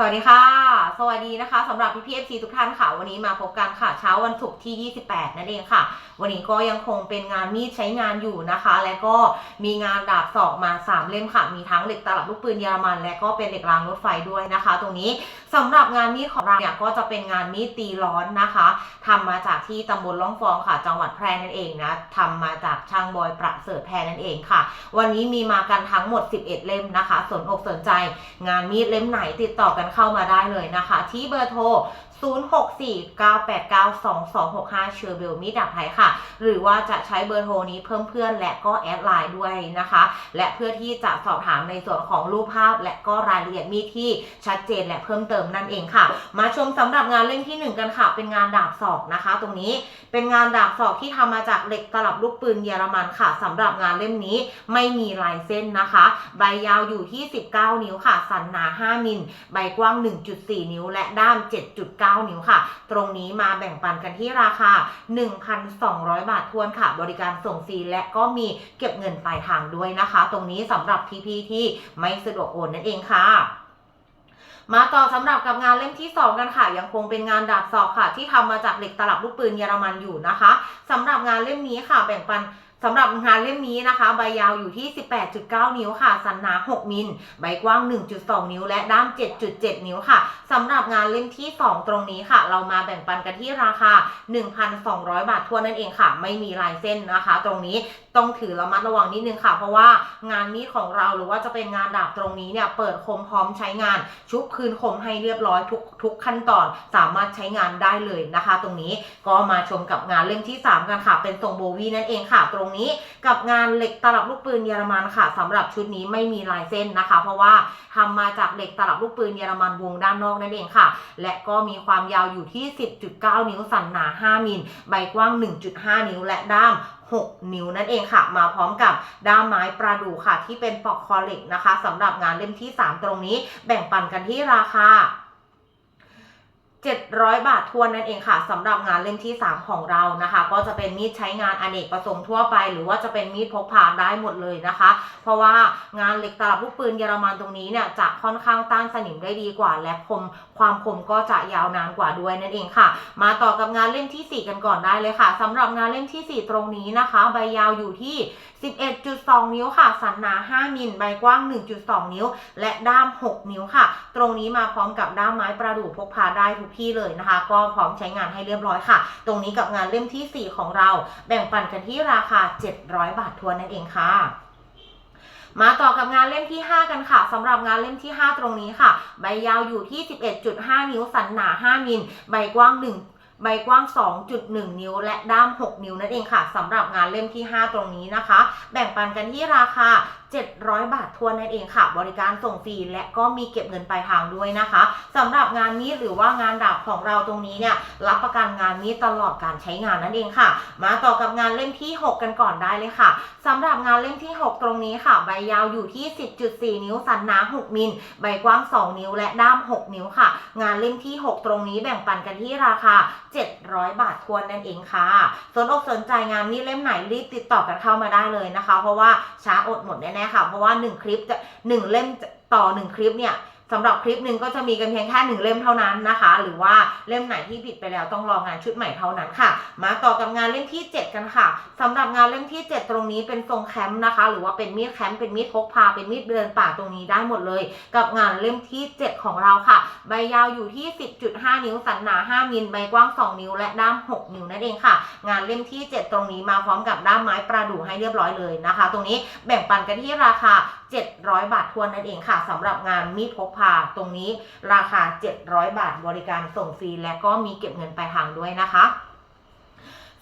สวัสดีค่ะ สวัสดีนะคะสำหรับพี่พีเอฟซีทุกท่านค่ะ วันนี้มาพบกันค่ะเช้าวันศุกร์ที่ 28 นั่นเองค่ะ วันนี้ก็ยังคงเป็นงานมีดใช้งานอยู่นะคะ และก็มีงานดาบศอกมา 3 เล่มค่ะ มีทั้งเหล็กตลับลูกปืนเยอรมัน และก็เป็นเหล็กรางรถไฟด้วยนะคะ ตรงนี้สำหรับงานมีดของเราเนี่ยก็จะเป็นงานมีดตีร้อนนะคะทำมาจากที่ตำบลล่องฟองค่ะ จังหวัดแพร่นั่นเองนะทำมาจากช่างบอยประเสริฐแพร่นั่นเองค่ะ วันนี้มีมากันทั้งหมด 11 เล่มนะคะ สนอกสนใจงานมีดเล่มไหนติดต่อกันเข้ามาได้เลยนะคะ ที่เบอร์โทร 0649892265 เชอร์เบลมีดดาบไทยค่ะ หรือว่าจะใช้เบอร์โทรนี้เพิ่มเพื่อนและก็แอดไลน์ด้วยนะคะ และเพื่อที่จะสอบถามในส่วนของรูปภาพ และก็รายละเอียดมีดที่ชัดเจนและเพิ่มเติมนั่นเองค่ะ มาชมสำหรับงานเล่มที่หนึ่งกันค่ะ เป็นงานดาบศอกนะคะ ตรงนี้เป็นงานดาบศอกที่ทำมาจากเหล็กตลับลูกปืนเยอรมันค่ะสำหรับงานเล่มนี้ไม่มีลายเส้นนะคะ ใบยาวอยู่ที่ 19 นิ้วค่ะ สันหนา 5มิลใบกว้าง 1.4 นิ้ว และด้าม 7.9 9 นิ้วค่ะ ตรงนี้มาแบ่งปันกันที่ราคา 1,200 บาททวนค่ะ บริการส่งฟรีและก็มีเก็บเงินปลายทางด้วยนะคะ ตรงนี้สำหรับพี่ๆที่ไม่สะดวกโอนนั่นเองค่ะมาต่อสำหรับกับงานเล่มที่2กันค่ะ ยังคงเป็นงานดาบศอกค่ะ ที่ทำมาจากเหล็กตลับลูกปืนเยอรมันอยู่นะคะสำหรับงานเล่มนี้ค่ะแบ่งปัน สำหรับงานเล่มนี้นะคะ ใบยาวอยู่ที่ 18.9 นิ้วค่ะ สันหนา 6 มิล ใบกว้าง 1.2 นิ้ว และด้าม 7.7 นิ้วค่ะสำหรับงานเล่มที่ 2 ตรงนี้ค่ะ เรามาแบ่งปันกันที่ราคา 1,200 บาททัวนั่นเองค่ะ ไม่มีลายเส้นนะคะ ตรงนี้ต้องถือระมัดระวังนิดนึงค่ะ เพราะว่างานมีดของเราหรือว่าจะเป็นงานดาบตรงนี้เนี่ยเปิดคมพร้อมใช้งาน ชุบคืนคมให้เรียบร้อยทุกทุกขั้นตอนสามารถใช้งานได้เลยนะคะ ตรงนี้ก็มาชมกับงานเล่มที่ 3 กันค่ะ เป็นทรงโบวีนั่นเองค่ะตรงนี้ กับงานเหล็กตลับลูกปืนเยอรมันค่ะสำหรับชุดนี้ไม่มีลายเส้นนะคะ เพราะว่าทำมาจากเหล็กตลับลูกปืนเยอรมันวงด้านนอกนั่นเองค่ะ และก็มีความยาวอยู่ที่ 10.9 นิ้วสันหนา 5มิลใบกว้าง 1.5 นิ้วและด้าม6 นิ้วนั่นเองค่ะ มาพร้อมกับด้ามไม้ประดู่ค่ะ ที่เป็นปอกคอเหล็กนะคะสำหรับงานเล่มที่ 3 ตรงนี้ แบ่งปันกันที่ราคา 700 บาททวนนั่นเองค่ะสำหรับงานเล่มที่ 3 ของเรานะคะ ก็จะเป็นมีดใช้งานอเนกประสงค์ทั่วไป หรือว่าจะเป็นมีดพกพาได้หมดเลยนะคะ เพราะว่างานเหล็กตลับลูกปืนเยอรมันตรงนี้เนี่ยจะค่อนข้างต้านสนิมได้ดีกว่า และคมความคมก็จะยาวนานกว่าด้วยนั่นเองค่ะ มาต่อกับงานเล่มที่ 4 กันก่อนได้เลยค่ะสำหรับงานเล่มที่ 4 ตรงนี้นะคะ ใบยาวอยู่ที่11.2 นิ้วค่ะ สันหนา 5มิลใบกว้าง 1.2 นิ้ว และด้าม 6 นิ้วค่ะ ตรงนี้มาพร้อมกับด้ามไม้ประดู่พกพาได้ทุกที่เลยนะคะ ก็พร้อมใช้งานให้เรียบร้อยค่ะ ตรงนี้กับงานเล่มที่ 4 ของเรา แบ่งปันกันที่ราคา 700 บาททวนนั่นเองค่ะมาต่อกับงานเล่มที่ 5 กันค่ะสำหรับงานเล่มที่ 5 ตรงนี้ค่ะ ใบยาวอยู่ที่ 11.5 นิ้วสันหนา 5มิลใบกว้าง1 ใบกว้าง 2.1 นิ้ว และด้าม 6 นิ้วนั่นเองค่ะสำหรับงานเล่มที่ 5 ตรงนี้นะคะ แบ่งปันกันที่ราคา 700 บาททวนนั่นเองค่ะ บริการส่งฟรีและก็มีเก็บเงินปลายทางด้วยนะคะสำหรับงานมีดหรือว่างานดาบของเราตรงนี้เนี่ยรับประกันงานมีดตลอดการใช้งานนั่นเองค่ะ มาต่อกับงานเล่มที่ 6 กันก่อนได้เลยค่ะสำหรับงานเล่มที่ 6 ตรงนี้ค่ะ ใบยาวอยู่ที่ 10.4 นิ้วสันหนา 6 มิล ใบกว้าง 2 นิ้ว และด้าม 6 นิ้วค่ะ งานเล่มที่ 6 ตรงนี้แบ่งปันกันที่ราคา700 บาททวนนั่นเองค่ะ สนอกสนใจงานนี้เล่มไหนรีบติดต่อกันเข้ามาได้เลยนะคะ เพราะว่าช้าอดหมดแน่ๆค่ะ เพราะว่า 1 คลิปจะ1เล่มต่อ 1 คลิปเนี่ย สำหรับคลิปหนึ่งก็จะมีกันเพียงแค่หนึ่งเล่มเท่านั้นนะคะ หรือว่าเล่มไหนที่ผิดไปแล้วต้องรองานชุดใหม่เท่านั้นค่ะ มาต่อกับงานเล่มที่ 7 กันค่ะสำหรับงานเล่มที่ 7 ตรงนี้เป็นทรงแคมป์นะคะ หรือว่าเป็นมีดแคมป์เป็นมีดพกพาเป็นมีดเดินป่าตรงนี้ได้หมดเลย กับงานเล่มที่ 7 ของเราค่ะ ใบยาวอยู่ที่ 10.5 นิ้วสันหนา 5มิลใบกว้าง 2 นิ้ว และด้าม 6 นิ้วนั่นเองค่ะ งานเล่มที่ 7 ตรงนี้มาพร้อมกับด้ามไม้ประดู่ให้เรียบร้อยเลยนะคะ ตรงนี้แบ่งปันกันที่ราคา700 บาททวนนั่นเองค่ะสำหรับงานมีดพกพาตรงนี้ราคา 700 บาทบริการส่งฟรีและก็มีเก็บเงินปลายทางด้วยนะคะ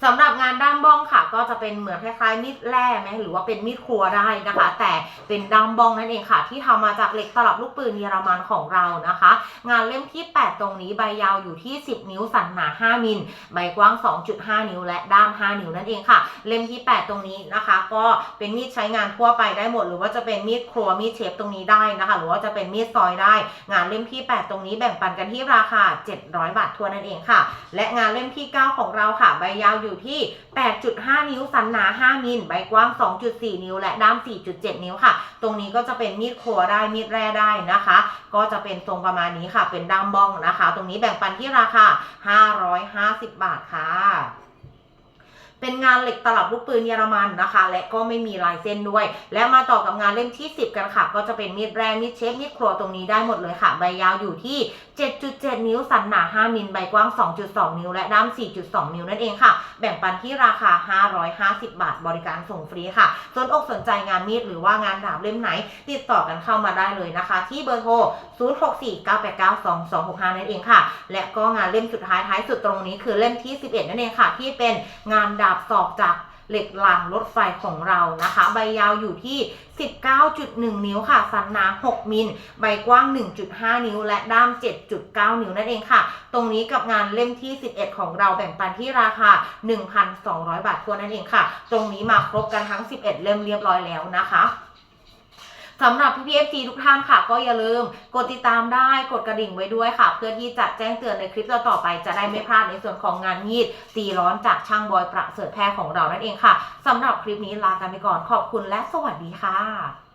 สำหรับงานด้ามบ้องค่ะ ก็จะเป็นเหมือนคล้ายๆมีดแร่ไหมหรือว่าเป็นมีดครัวได้นะคะ แต่เป็นด้ามบ้องนั่นเองค่ะ ที่ทำมาจากเหล็กตลับลูกปืนเยอรมันของเรานะคะ งานเล่มที่ 8 ตรงนี้ใบยาวอยู่ที่ 10 นิ้วสันหนา 5 มิลใบกว้าง 2.5 นิ้ว และด้าม 5 นิ้วนั่นเองค่ะ เล่มที่ 8 ตรงนี้นะคะ ก็เป็นมีดใช้งานทั่วไปได้หมด หรือว่าจะเป็นมีดครัวมีดเชฟตรงนี้ได้นะคะ หรือว่าจะเป็นมีดซอยได้ งานเล่มที่ 8 ตรงนี้แบ่งปันกันที่ราคา 700 บาททั่วนนั่นเองค่ะ และงานเล่มที่ 9 ของเราค่ะ ใบยาวอยู่ที่ 8.5 นิ้วสันหนา 5 มิล ใบกว้าง 2.4 นิ้ว และด้าม 4.7 นิ้วค่ะ ตรงนี้ก็จะเป็นมีดครัวได้ มีดแร่ได้นะคะ ก็จะเป็นทรงประมาณนี้ค่ะ เป็นด้ามบ้องนะคะ ตรงนี้แบ่งปันที่ราคา 550 บาทค่ะ เป็นงานเหล็กตลับลูกปืนเยอรมันนะคะ และก็ไม่มีลายเส้นด้วย และมาต่อกับงานเล่มที่ 10 กันค่ะ ก็จะเป็นมีดแรงมีดเชฟมีดครัวตรงนี้ได้หมดเลยค่ะ ใบยาวอยู่ที่ 7.7 นิ้วสันหนา 5 มิลใบกว้าง 2.2 นิ้ว และด้าม 4.2 นิ้วนั่นเองค่ะ แบ่งปันที่ราคา 550 บาท บริการส่งฟรีค่ะสนอกสนใจงานมีดหรือว่างานดาบเล่มไหน ติดต่อกันเข้ามาได้เลยนะคะ ที่เบอร์โทร 0649892265 นั่นเองค่ะ และก็งานเล่มสุดท้ายท้ายสุดตรงนี้คือเล่มที่ 11 นั่นเองค่ะ ที่เป็นงานดาบศอกจากเหล็กรางรถไฟของเรานะคะ ใบยาวอยู่ที่ 19.1 นิ้วค่ะ สันหนา 6 มิล ใบกว้าง 1.5 นิ้ว และด้าม 7.9 นิ้วนั่นเองค่ะ ตรงนี้กับงานเล่มที่ 11 ของเราแบ่งปันที่ราคา 1,200 บาททวนั่นเองค่ะ ตรงนี้มาครบกันทั้ง 11 เล่มเรียบร้อยแล้วนะคะ สำหรับพี่พีเอฟซีทุกท่านค่ะ ก็อย่าลืมกดติดตามได้กดกระดิ่งไว้ด้วยค่ะ เพื่อที่จะแจ้งเตือนในคลิปต่อๆไป จะได้ไม่พลาดในส่วนของงานมีดตีร้อนจากช่างบอยประเสริฐแพรของเรานั่นเองค่ะสำหรับคลิปนี้ลากันไปก่อนขอบคุณและสวัสดีค่ะ